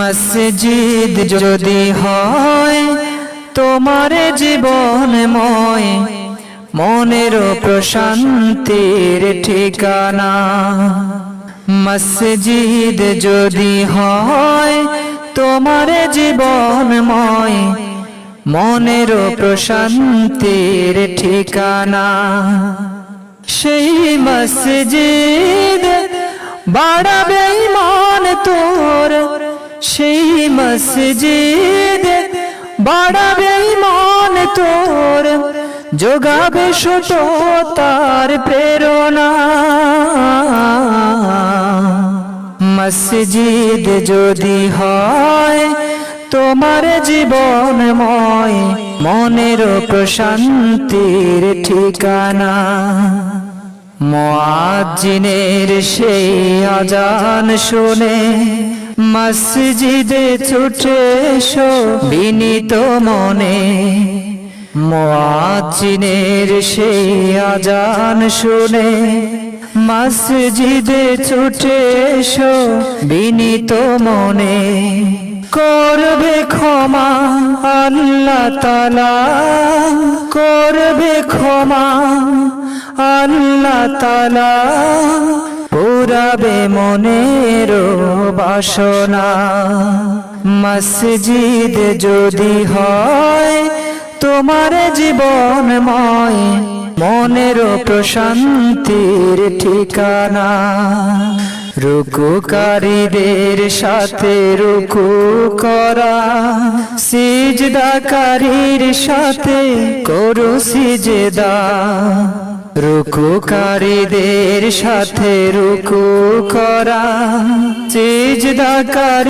মসজিদ যদি হয়, তোমার জীবনময় মনের প্রশান্তির ঠিকানা। মসজিদ যদি হয়, তোমার জীবনময় মনের প্রশান্তির ঠিকানা। সেই মসজিদ বাড়াবে মান তোর। মসজিদ বাড়াবে মান তোর যোগাবে ছোট তার প্রেরণা। মসজিদ যদি হয় তোমার জীবনময়, মনের প্রশান্তির ঠিকানা। মুয়াজ্জিনের সেই আজান শুনে মসজিদে ছুটে এসো বিনীত মনে। মুয়াজ্জিনের সেই আজান শুনে মসজিদে ছুটে এসো বিনীত মনে। করবে ক্ষমা আল্লাহ তালা করবে ক্ষমা আল্লাহ তালা পুরাবে মনের বাসনা। মসজিদ যদি হয়, তোমার জীবনময় মনের প্রশান্তির ঠিকানা। রুকুকারীদের সাথে রুকু করা, সিজদাকারীর সাথে করো সিজদা। রুকুকারীদের সাথে রুকু করা সিজদাকারী